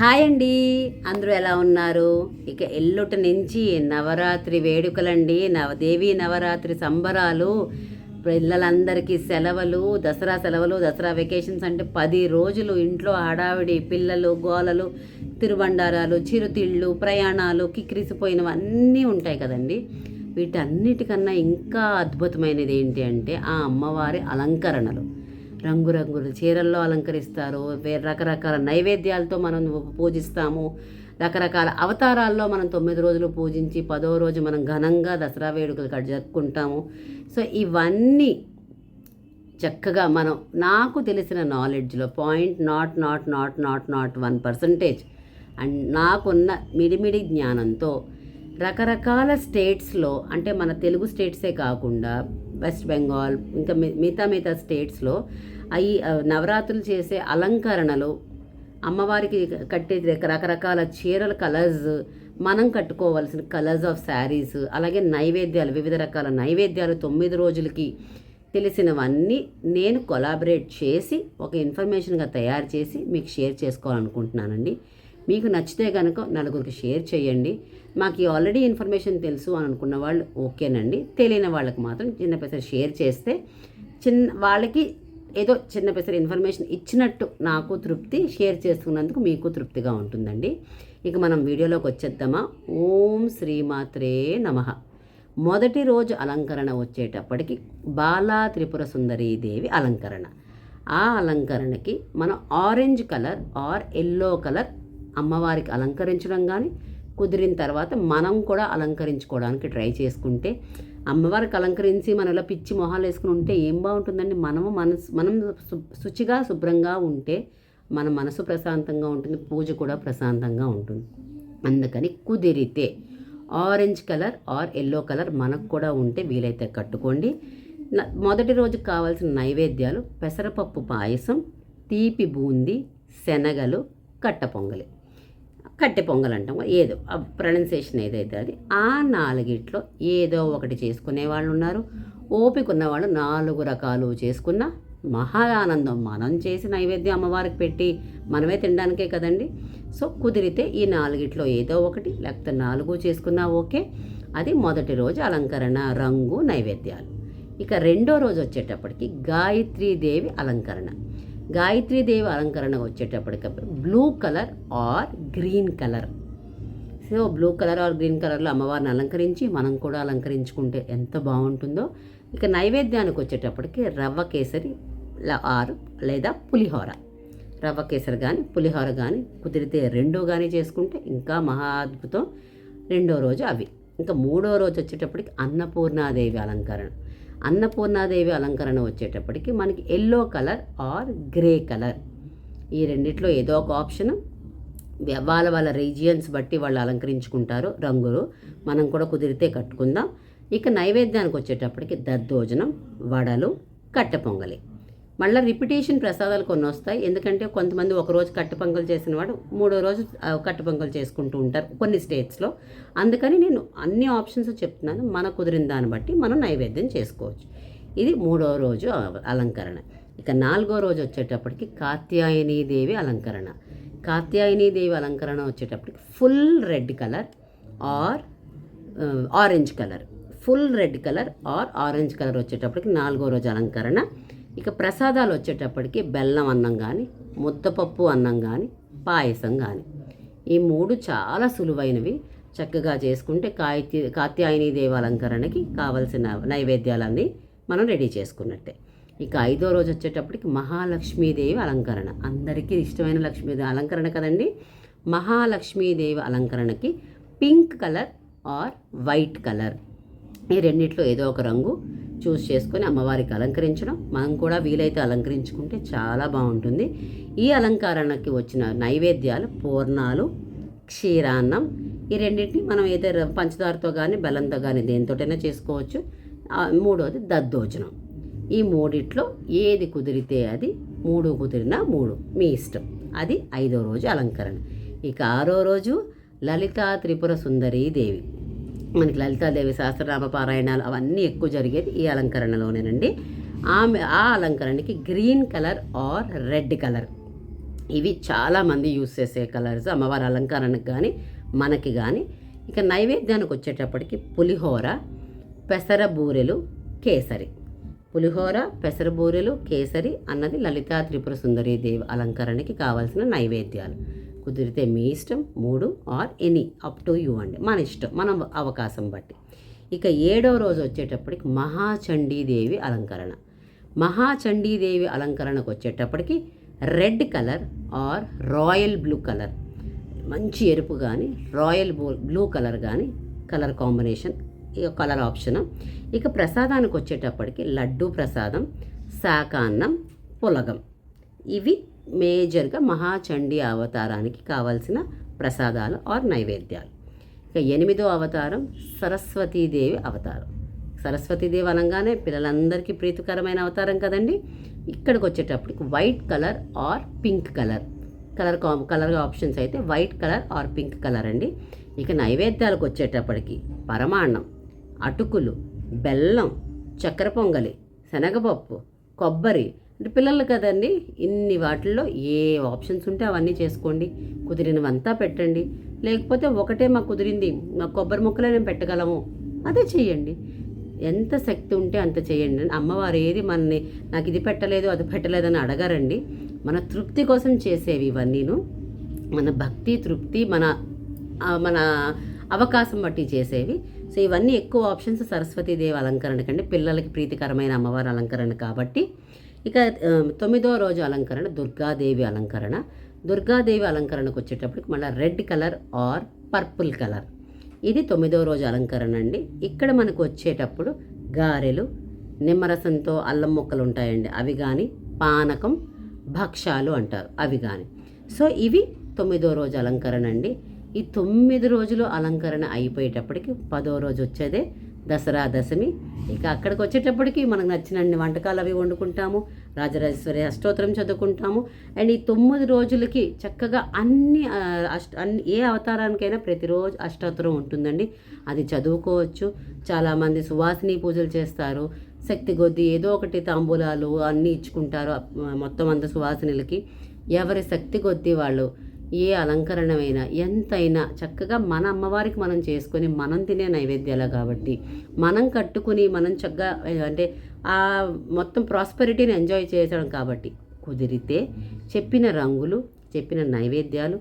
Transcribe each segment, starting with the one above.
Hi అండి. అందరూ ఎలా ఉన్నారు? ఇక ఎల్లుట నుంచి నవరాత్రి వేడుకలండి. నవదేవి నవరాత్రి సంబరాలు పిల్లలందరికీ సెలవులు దసరా సెలవులు దసరా వెకేషన్స్ అంటే పది రోజులు ఇంట్లో హడావిడి పిల్లలు గోలలు తిరుబండారాలు చిరుతిళ్ళు ప్రయాణాలు కిక్కిరిసిపోయినవి అన్నీ ఉంటాయి కదండి. వీటన్నిటికన్నా ఇంకా అద్భుతమైనది ఏంటి అంటే ఆ అమ్మవారి అలంకరణలు. రంగురంగుల చీరల్లో అలంకరిస్తారు. రకరకాల నైవేద్యాలతో మనం పూజిస్తాము. రకరకాల అవతారాల్లో మనం తొమ్మిది రోజులు పూజించి పదో రోజు మనం ఘనంగా దసరా వేడుకలు జరుపుకుంటాము. సో ఇవన్నీ చక్కగా మనం నాకు తెలిసిన నాలెడ్జ్లో point naught naught naught naught naught one percentage and నాకున్న మిడిమిడి జ్ఞానంతో రకరకాల స్టేట్స్లో అంటే మన తెలుగు స్టేట్సే కాకుండా వెస్ట్ బెంగాల్ ఇంకా మి- మిగతా మిగతా స్టేట్స్లో అవి నవరాత్రులు చేసే అలంకరణలు అమ్మవారికి కట్టే రకరకాల చీరల కలర్స్ మనం కట్టుకోవాల్సిన కలర్స్ ఆఫ్ శారీస్ అలాగే నైవేద్యాలు వివిధ రకాల నైవేద్యాలు తొమ్మిది రోజులకి తెలిసినవన్నీ నేను కొలాబరేట్ చేసి ఒక ఇన్ఫర్మేషన్గా తయారు చేసి మీకు షేర్ చేసుకోవాలనుకుంటున్నానండి. మీకు నచ్చితే కనుక నలుగురికి షేర్ చేయండి. మాకు ఆల్రెడీ ఇన్ఫర్మేషన్ తెలుసు అని అనుకున్న వాళ్ళు ఓకేనండి. తెలియని వాళ్ళకి మాత్రం చిన్న పెసర షేర్ చేస్తే చిన్న వాళ్ళకి ఏదో చిన్న పెసర ఇన్ఫర్మేషన్ ఇచ్చినట్టు నాకు తృప్తి షేర్ చేసుకున్నందుకు మీకు తృప్తిగా ఉంటుందండి. ఇక మనం వీడియోలోకి వచ్చేద్దామా? ఓం శ్రీమాత్రే నమః. మొదటి రోజు అలంకరణ వచ్చేటప్పటికి బాలా త్రిపుర సుందరీ దేవి అలంకరణ. ఆ అలంకరణకి మనం orange colour or yellow colour అమ్మవారికి అలంకరించడం కానీ కుదిరిన తర్వాత మనం కూడా అలంకరించుకోవడానికి ట్రై చేసుకుంటే అమ్మవారికి అలంకరించి మనం ఇలా పిచ్చి మొహాలు వేసుకుని ఉంటే ఏం బాగుంటుందండి? మనము మనసు మనం శుచిగా శుభ్రంగా ఉంటే మన మనసు ప్రశాంతంగా ఉంటుంది పూజ కూడా ప్రశాంతంగా ఉంటుంది. అందుకని కుదిరితే orange colour or yellow colour మనకు కూడా ఉంటే వీలైతే కట్టుకోండి. మొదటి రోజుకి కావాల్సిన నైవేద్యాలు పెసరపప్పు పాయసం తీపి బూంది శనగలు కట్ట పొంగలి. కట్టె పొంగల్ అంటాం. ఏదో ప్రొనౌన్సియేషన్ ఏదైతే అది ఆ నాలుగిట్లో ఏదో ఒకటి చేసుకునే వాళ్ళు ఉన్నారు. ఓపిక ఉన్నవాళ్ళు నాలుగు రకాలు చేసుకున్న మహా ఆనందం మనం చేసి నైవేద్యం అమ్మవారికి పెట్టి మనమే తినడానికే కదండి. సో కుదిరితే ఈ నాలుగిట్లో ఏదో ఒకటి లేకపోతే నాలుగు చేసుకున్నా ఓకే. అది మొదటి రోజు అలంకరణ రంగు నైవేద్యాలు. ఇక రెండో రోజు వచ్చేటప్పటికి గాయత్రీదేవి అలంకరణ. గాయత్రీదేవి అలంకరణ వచ్చేటప్పటికప్పుడు blue colour or green colour. So blue colour or green కలర్లో అమ్మవారిని అలంకరించి మనం కూడా అలంకరించుకుంటే ఎంత బాగుంటుందో. ఇక నైవేద్యానికి వచ్చేటప్పటికి రవ్వ కేసరి ఆరు లేదా పులిహోర. రవ్వ కేసరి కానీ పులిహోర కానీ కుదిరితే రెండో కానీ చేసుకుంటే ఇంకా మహా అద్భుతం. రెండో రోజు అవి. ఇంకా మూడో రోజు వచ్చేటప్పటికి అన్నపూర్ణాదేవి అలంకరణ. అన్నపూర్ణాదేవి అలంకరణ వచ్చేటప్పటికి మనకి yellow colour or grey colour. ఈ రెండిట్లో ఏదో ఒక ఆప్షన్. వాళ్ళ వాళ్ళ రీజియన్స్ బట్టి వాళ్ళు అలంకరించుకుంటారు రంగులు. మనం కూడా కుదిరితే కట్టుకుందాం. ఇక నైవేద్యానికి వచ్చేటప్పటికి దద్దోజనం వడలు కట్టె పొంగలి. మళ్ళీ రిపిటేషన్ ప్రసాదాలు కొన్ని వస్తాయి. ఎందుకంటే కొంతమంది ఒకరోజు రోజు చేసిన వాడు మూడో రోజు ఆ, చేసుకుంటూ ఉంటారు కొన్ని స్టేట్స్లో అందుకని నేను అన్ని ఆప్షన్స్ చెప్తున్నాను. మన కుదిరిన దాన్ని బట్టి మనం నైవేద్యం చేసుకోవచ్చు. ఇది మూడో రోజు అలంకరణ. ఇక నాలుగో రోజు వచ్చేటప్పటికి కాత్యాయనీ దేవి అలంకరణ. కాత్యాయనీ దేవి అలంకరణ వచ్చేటప్పటికి full red colour or orange colour full red colour or orange colour వచ్చేటప్పటికి నాలుగో రోజు అలంకరణ. ఇక ప్రసాదాలు వచ్చేటప్పటికి బెల్లం అన్నం కానీ ముద్దపప్పు అన్నం కానీ పాయసం కానీ ఈ మూడు చాలా సులువైనవి. చక్కగా చేసుకుంటే కాయతి కాత్యాయని దేవి అలంకరణకి కావలసిన నైవేద్యాలన్నీ మనం రెడీ చేసుకున్నట్టే. ఇక ఐదో రోజు వచ్చేటప్పటికి మహాలక్ష్మీదేవి అలంకరణ. అందరికీ ఇష్టమైన లక్ష్మీదేవి అలంకరణ కదండి? Mahalakshmidevi అలంకరణకి pink colour or white colour. ఈ రెండిట్లో ఏదో ఒక రంగు చూస్ చేసుకొని అమ్మవారికి అలంకరించడం. మనం కూడా వీలైతే అలంకరించుకుంటే చాలా బాగుంటుంది. ఈ అలంకరణకి వచ్చిన నైవేద్యాలు పూర్ణాలు క్షీరాన్నం ఈ రెండింటిని మనం ఏదో పంచదారతో కానీ బెల్లంతో కానీ దేనితోటైనా చేసుకోవచ్చు. మూడోది దద్దోజనం. ఈ మూడిట్లో ఏది కుదిరితే అది మూడు కుదిరినా మూడు. మీ ఇష్టం. అది ఐదో రోజు అలంకరణ. ఇక ఆరో రోజు లలితా త్రిపుర సుందరీ దేవి. మనకి లలితాదేవి సహస్రనామ పారాయణాలు అవన్నీ ఎక్కువ జరిగేది ఈ అలంకరణలోనేనండి. ఆమె ఆ అలంకరణకి green colour or red colour. ఇవి చాలామంది యూస్ చేసే కలర్స్ అమ్మవారి అలంకరణకు కానీ మనకి కానీ ఇక నైవేద్యానికి వచ్చేటప్పటికి పులిహోర పెసర బూరెలు కేసరి. పులిహోర పెసర బూరెలు కేసరి అన్నది లలితా త్రిపుర సుందరీదేవి అలంకరణకి కావాల్సిన నైవేద్యాలు. కుదిరితే మీ ఇష్టం మూడు or any up to you అండి. మన ఇష్టం మన అవకాశం బట్టి. ఇక ఏడవ రోజు వచ్చేటప్పటికి మహాచండీదేవి అలంకరణ. మహాచండీదేవి అలంకరణకు వచ్చేటప్పటికి red colour or royal blue colour. మంచి ఎరుపు కానీ రాయల్ బ్లూ కలర్ కానీ కలర్ కాంబినేషన్ ఇక కలర్ ఆప్షన్. ఇక ప్రసాదానికి వచ్చేటప్పటికి లడ్డు ప్రసాదం శాకాన్నం పులగం. ఇవి మేజర్గా మహాచండీ అవతారానికి కావాల్సిన ప్రసాదాలు ఆర్ నైవేద్యాలు. ఇక ఎనిమిదో అవతారం సరస్వతీదేవి అవతారం. సరస్వతీదేవి అనగానే పిల్లలందరికీ ప్రీతికరమైన అవతారం కదండి. ఇక్కడికి వచ్చేటప్పటికి white colour or pink colour. Colour కా కలర్ ఆప్షన్స్ అయితే white colour or pink colour అండి. ఇక నైవేద్యాలకు వచ్చేటప్పటికి పరమాన్నం అటుకులు బెల్లం చక్కెర పొంగలి శనగపప్పు కొబ్బరి అంటే పిల్లలు కదండి ఇన్ని వాటిల్లో ఏ ఆప్షన్స్ ఉంటే అవన్నీ చేసుకోండి. కుదిరినవంతా పెట్టండి. లేకపోతే ఒకటే మాకు కుదిరింది మా కొబ్బరి ముక్కలే మేము పెట్టగలము. అదే చెయ్యండి. ఎంత శక్తి ఉంటే అంత చేయండి అమ్మవారు ఏది మనని నాకు ఇది పెట్టలేదు అది పెట్టలేదు అని అడగరండి. మన తృప్తి కోసం చేసేవి ఇవన్నీను. మన భక్తి తృప్తి మన మన అవకాశం బట్టి చేసేవి. సో ఇవన్నీ ఎక్కువ ఆప్షన్స్ సరస్వతీదేవి అలంకరణ కండి పిల్లలకి ప్రీతికరమైన అమ్మవారి అలంకరణ కాబట్టి. ఇక తొమ్మిదో రోజు అలంకరణ దుర్గాదేవి అలంకరణ. దుర్గాదేవి అలంకరణకు వచ్చేటప్పటికి మళ్ళీ red colour or purple colour. ఇది తొమ్మిదో రోజు అలంకరణ అండి. ఇక్కడ మనకు వచ్చేటప్పుడు గారెలు నిమ్మరసంతో అల్లం ముక్కలు ఉంటాయండి. అవి కానీ పానకం భక్షాలు అంటారు. అవి కానీ సో ఇవి తొమ్మిదో రోజు అలంకరణ అండి. ఈ తొమ్మిది రోజులు అలంకరణ అయిపోయేటప్పటికి పదో రోజు వచ్చేదే దసరా దశమి. ఇక అక్కడికి వచ్చేటప్పటికి మనకు నచ్చినన్ని వంటకాలు అవి వండుకుంటాము. రాజరాజేశ్వరి అష్టోత్తరం చదువుకుంటాము. అండ్ ఈ తొమ్మిది రోజులకి చక్కగా అన్ని అష్ట అన్ని ఏ అవతారానికైనా ప్రతిరోజు అష్టోత్తరం ఉంటుందండి. అది చదువుకోవచ్చు. చాలామంది సువాసిని పూజలు చేస్తారు. శక్తి కొద్దీ ఏదో ఒకటి తాంబూలాలు అన్నీ ఇచ్చుకుంటారు మొత్తం అంత సువాసినలకి. ఎవరి శక్తి కొద్దీ వాళ్ళు ఏ అలంకరణమైనా ఎంతైనా చక్కగా మన అమ్మవారికి మనం చేసుకొని మనం తినే నైవేద్యాలు కాబట్టి మనం కట్టుకుని మనం చక్కగా అంటే ఆ మొత్తం ప్రాస్పెరిటీని ఎంజాయ్ చేయడం కాబట్టి కుదిరితే చెప్పిన రంగులు చెప్పిన నైవేద్యాలు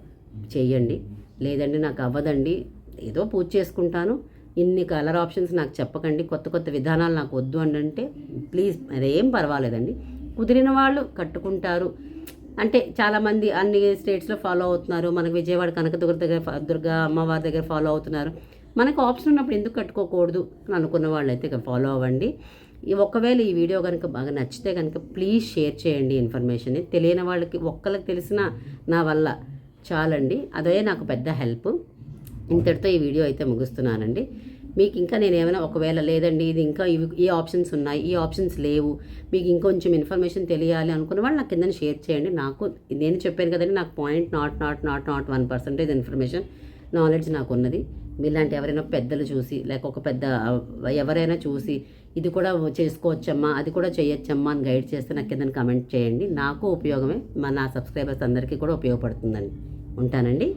చేయండి లేదండి నాకు అవ్వదండి. ఏదో పూజ చేసుకుంటాను. ఇన్ని కలర్ ఆప్షన్స్ నాకు చెప్పకండి. కొత్త కొత్త విధానాలు నాకు వద్దు అని అంటే ప్లీజ్ మరేం పర్వాలేదండి. కుదిరిన వాళ్ళు కట్టుకుంటారు. అంటే చాలామంది అన్ని స్టేట్స్లో ఫాలో అవుతున్నారు. మనకు విజయవాడ కనకదుర్గ దగ్గర దుర్గా అమ్మవారి దగ్గర ఫాలో అవుతున్నారు. మనకు ఆప్షన్ ఉన్నప్పుడు ఎందుకు కట్టుకోకూడదు అని అనుకున్న వాళ్ళు అయితే ఇక ఫాలో అవ్వండి. ఈ ఒకవేళ ఈ వీడియో కనుక బాగా నచ్చితే కనుక ప్లీజ్ షేర్ చేయండి ఇన్ఫర్మేషన్ని తెలియని వాళ్ళకి ఒక్కరికి తెలిసిన నా వల్ల చాలండి. అదే నాకు పెద్ద హెల్ప్ ఇంతటితో ఈ వీడియో అయితే ముగిస్తున్నానండి. మీకు ఇంకా నేను ఏమైనా ఒకవేళ లేదండి ఇది ఇంకా ఇవి ఈ ఆప్షన్స్ ఉన్నాయి ఈ ఆప్షన్స్ లేవు మీకు ఇంకొంచెం ఇన్ఫర్మేషన్ తెలియాలి అనుకున్న వాళ్ళు నాకు కింద షేర్ చేయండి. నాకు నేను చెప్పాను కదండి నాకు point naught naught naught naught one percentage information knowledge నాకు ఉన్నది. మీలాంటి ఎవరైనా పెద్దలు చూసి లేక ఒక పెద్ద ఎవరైనా చూసి ఇది కూడా చేసుకోవచ్చమ్మా అది కూడా చేయొచ్చమ్మా అని గైడ్ చేస్తే నాకు కింద కమెంట్ చేయండి. నాకు ఉపయోగమే మా నా సబ్స్క్రైబర్స్ అందరికీ కూడా ఉపయోగపడుతుందండి ఉంటానండి.